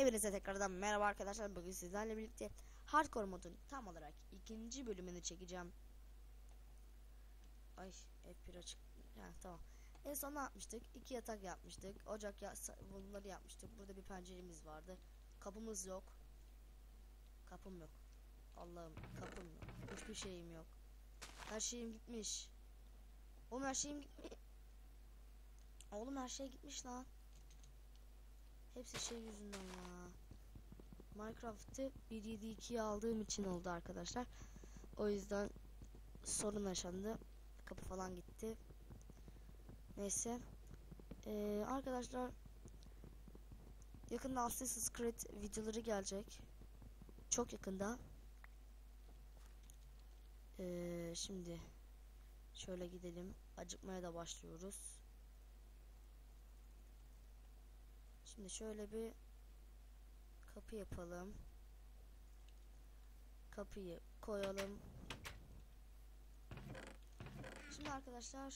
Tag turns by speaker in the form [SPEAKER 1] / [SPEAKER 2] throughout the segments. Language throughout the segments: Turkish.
[SPEAKER 1] Hepinize tekrardan merhaba arkadaşlar. Bugün sizlerle birlikte Hardcore modun tam olarak ikinci bölümünü çekeceğim. Ay F1 açık. Ha, tamam. En son ne yapmıştık? İki yatak yapmıştık. Ocak ya bunları yapmıştık. Burada bir penceremiz vardı. Kapımız yok. Kapım yok. Allah'ım kapım yok. Hiçbir şeyim yok. Her şeyim gitmiş. Oğlum her şeyim gitmiş. Oğlum her şey gitmiş lan. Hepsi şey yüzünden ya. Minecraft'ı 1.7.2'ye aldığım için oldu arkadaşlar. O yüzden sorun yaşandı. Kapı falan gitti. Neyse. Ee, arkadaşlar yakında Assassin's Creed videoları gelecek. Çok yakında. Ee, şimdi şöyle gidelim. Acıkmaya da başlıyoruz. Şimdi şöyle bir kapı yapalım. Kapıyı koyalım. Şimdi arkadaşlar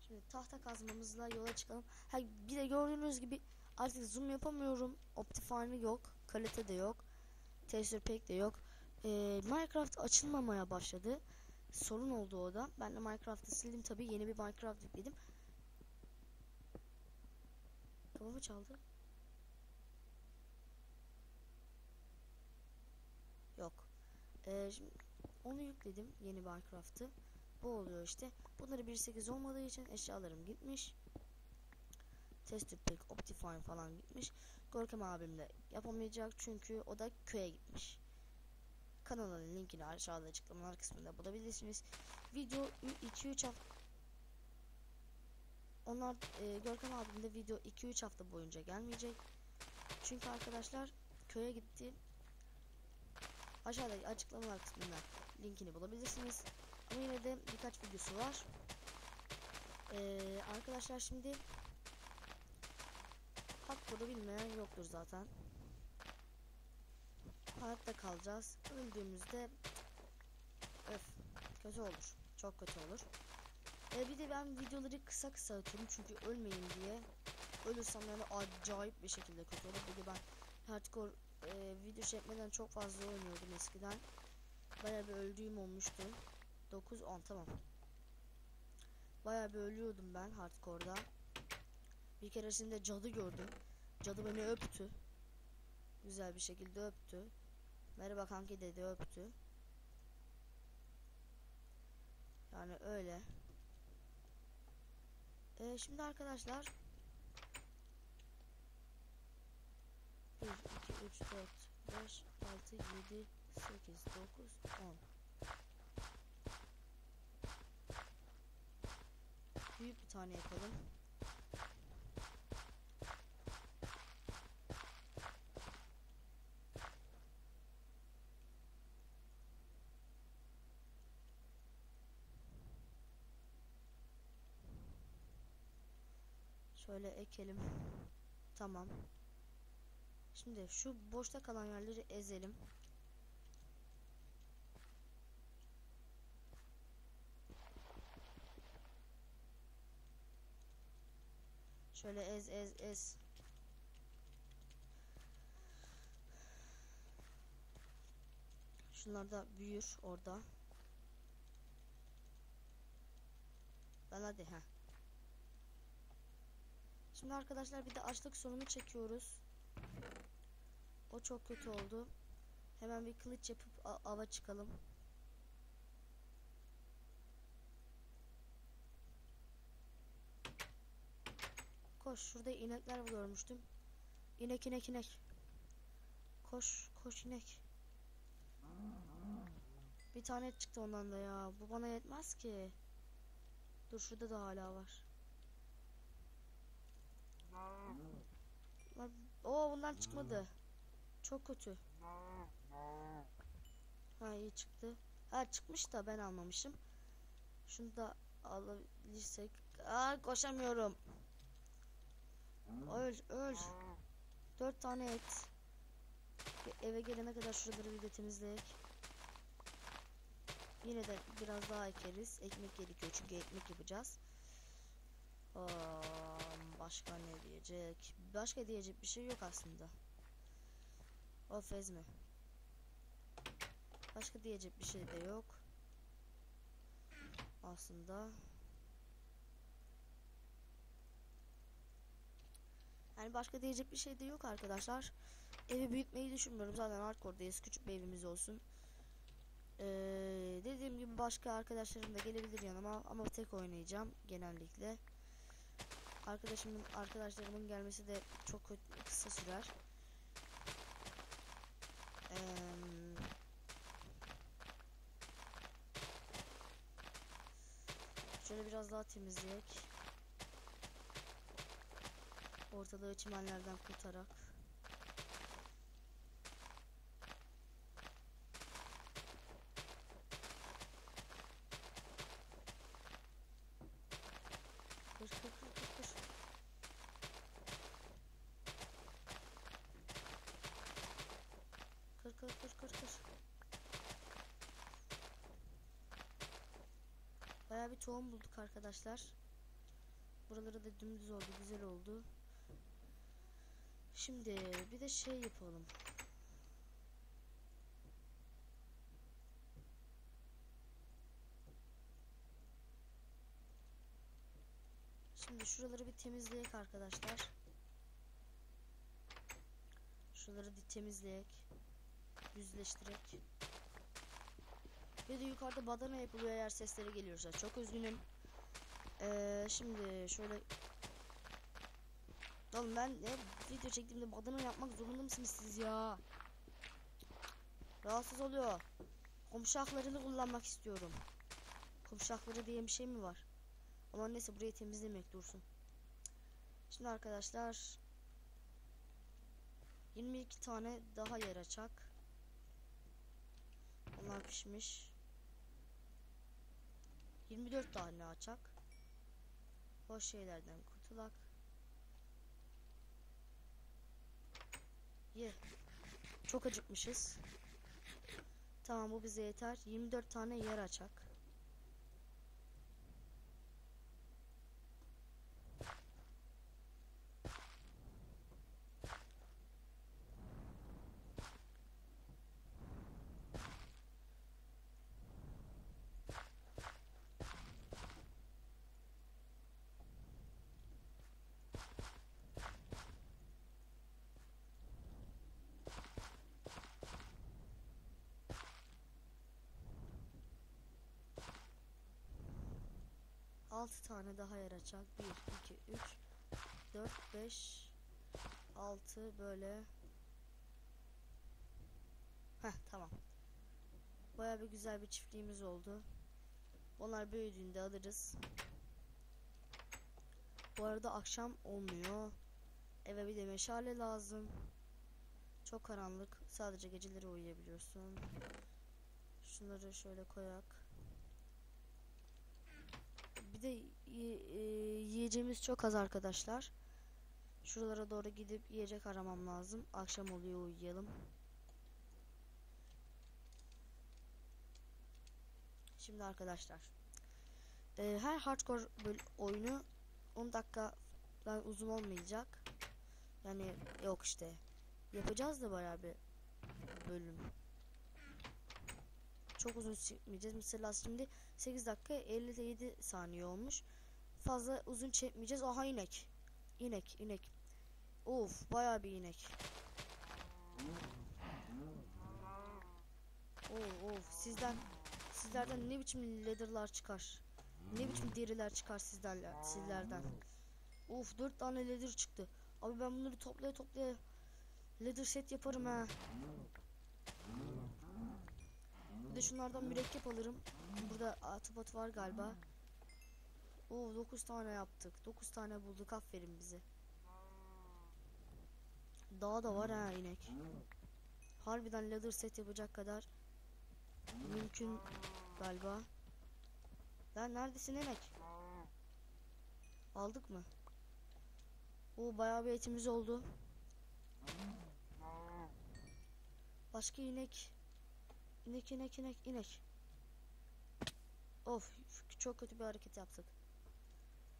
[SPEAKER 1] Şimdi tahta kazmamızla yola çıkalım. Ha, bir de gördüğünüz gibi artık zoom yapamıyorum. Optifine yok. Kalite de yok. Texture pack de yok. Ee, Minecraft açılmamaya başladı sorun oldu o da. Ben de Minecraft'ı sildim tabi yeni bir Minecraft yükledim. Kapımı çaldı. Yok. Ee, şimdi onu yükledim yeni Minecraft'ı. Bu oluyor işte. Bunları 1.8 olmadığı için eşyalarım gitmiş. Texture Pack, Optifine falan gitmiş. Görkem abim de yapamayacak çünkü o da köye gitmiş. Kanalın linkini aşağıda açıklamalar kısmında bulabilirsiniz. Video 2-3 hafta onlar e, Görkem abim de video 2-3 hafta boyunca gelmeyecek. Çünkü arkadaşlar köye gitti. Aşağıdaki açıklamalar kısmında linkini bulabilirsiniz. Ama yine de birkaç videosu var. Ee, arkadaşlar şimdi Hakkodu bilmeyen yoktur zaten hayatta kalacağız. Öldüğümüzde öf kötü olur. Çok kötü olur. E, bir de ben videoları kısa kısa atıyorum çünkü ölmeyin diye. Ölürsem yani acayip bir şekilde kötü olur. Bir ben hardcore e, video çekmeden çok fazla oynuyordum eskiden. Baya bir öldüğüm olmuştu. 9 10 tamam. Baya bir ölüyordum ben hardcore'da. Bir keresinde cadı gördüm. Cadı beni öptü. Güzel bir şekilde öptü. Merhaba kanki dedi öptü. Yani öyle. Ee, şimdi arkadaşlar 1, 2, 3, 4, 5, 6, 7, 8, 9, 10 Büyük bir tane yapalım. Şöyle ekelim. Tamam. Şimdi şu boşta kalan yerleri ezelim. Şöyle ez ez ez. Şunlar da büyür orada. Ben hadi ha. Şimdi arkadaşlar bir de açlık sorunu çekiyoruz. O çok kötü oldu. Hemen bir kılıç yapıp ava çıkalım. Koş şurada inekler görmüştüm. İnek inek inek. Koş koş inek. Bir tane çıktı ondan da ya. Bu bana yetmez ki. Dur şurada da hala var. O bundan çıkmadı. Çok kötü. Ha iyi çıktı. Ha çıkmış da ben almamışım. Şunu da alabilirsek. Aa koşamıyorum. Öl öl. Dört tane et. Eve gelene kadar şuraları bir de temizleyek. Yine de biraz daha ekeriz. Ekmek gerekiyor çünkü ekmek yapacağız. Aa, başka ne diyecek? Başka diyecek bir şey yok aslında. O fezme. Başka diyecek bir şey de yok. Aslında. Yani başka diyecek bir şey de yok arkadaşlar. Evi büyütmeyi düşünmüyorum. Zaten hardcore'dayız. Küçük bir evimiz olsun. Ee, dediğim gibi başka arkadaşlarım da gelebilir yanıma ama tek oynayacağım genellikle. Arkadaşımın arkadaşlarımın gelmesi de çok kı- kısa sürer. Ee, şöyle biraz daha temizleyek. Ortalığı çimenlerden kurtarak. Kır kır. Bayağı bir tohum bulduk arkadaşlar. Buraları da dümdüz oldu, güzel oldu. Şimdi bir de şey yapalım. Şimdi şuraları bir temizleyek arkadaşlar. Şuraları bir temizleyek. Düzleştirek. Bir de yukarıda badana yapılıyor eğer sesleri geliyorsa. Çok üzgünüm. Ee, şimdi şöyle Oğlum ben ne video çektiğimde badana yapmak zorunda mısınız siz ya? Rahatsız oluyor. Komşu kullanmak istiyorum. Komşu diye bir şey mi var? Ama neyse burayı temizlemek dursun. Şimdi arkadaşlar 22 tane daha yer açak. Onlar pişmiş. 24 tane açak. Boş şeylerden kurtulak. Ye. Çok acıkmışız. Tamam bu bize yeter. 24 tane yer açak. Altı tane daha yer açak. 1, 2, 3, 4, 5, 6 böyle. Heh tamam. Baya bir güzel bir çiftliğimiz oldu. Onlar büyüdüğünde alırız. Bu arada akşam olmuyor. Eve bir de meşale lazım. Çok karanlık. Sadece geceleri uyuyabiliyorsun. Şunları şöyle koyak. Bir de e, yiyeceğimiz çok az arkadaşlar. Şuralara doğru gidip yiyecek aramam lazım. Akşam oluyor uyuyalım. Şimdi arkadaşlar. e, her hardcore böl- oyunu 10 dakikadan uzun olmayacak. Yani yok işte. Yapacağız da bayağı bir bölüm. Çok uzun çekmeyeceğiz. Mesela şimdi 8 dakika 57 saniye olmuş. Fazla uzun çekmeyeceğiz. Aha inek. İnek, inek. Of, bayağı bir inek. Of, of. Sizden sizlerden ne biçim leather'lar çıkar? Ne biçim deriler çıkar sizden sizlerden? Of, 4 tane leather çıktı. Abi ben bunları toplaya toplaya leather set yaparım ha. De şunlardan mürekkep alırım. Burada atıpat var galiba. Oo 9 tane yaptık. 9 tane bulduk. Aferin bize. Daha da var ha inek. Harbiden leather set yapacak kadar mümkün galiba. Lan neredesin inek? Aldık mı? Oo bayağı bir etimiz oldu. Başka inek İnek inek inek inek. Of çok kötü bir hareket yaptık.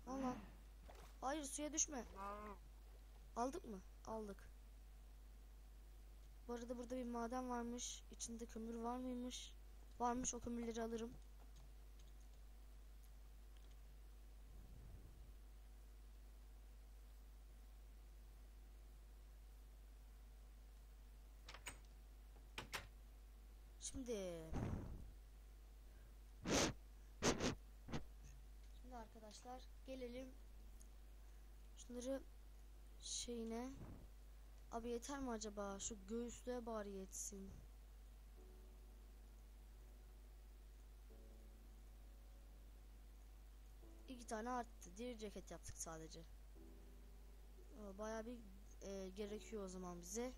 [SPEAKER 1] Allah. Hayır suya düşme. Aldık mı? Aldık. Bu arada burada bir maden varmış. İçinde kömür var mıymış? Varmış o kömürleri alırım. Şimdi Şimdi arkadaşlar gelelim şunları şeyine Abi yeter mi acaba? Şu göğüslüğe bari yetsin. İki tane arttı. Diğer ceket yaptık sadece. Aa, Bayağı bir e, gerekiyor o zaman bize.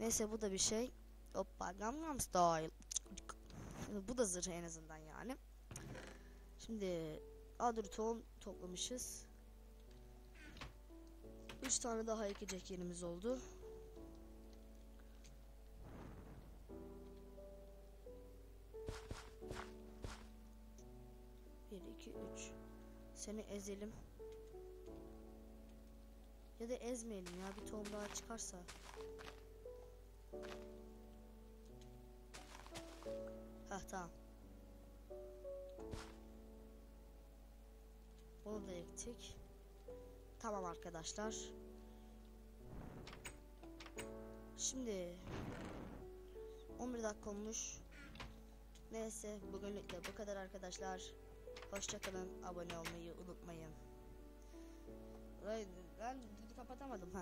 [SPEAKER 1] Neyse bu da bir şey. Hoppa Gangnam Style. Bu da zırh en azından yani. Şimdi adur tohum toplamışız. 3 tane daha ekecek yerimiz oldu. Bir, iki, üç. Seni ezelim. Ya da ezmeyelim ya bir tohum daha çıkarsa. Heh tamam. Onu da ektik. Tamam arkadaşlar. Şimdi 11 dakika olmuş. Neyse bugünlük de bu kadar arkadaşlar. Hoşçakalın. Abone olmayı unutmayın. Ben kapatamadım ha.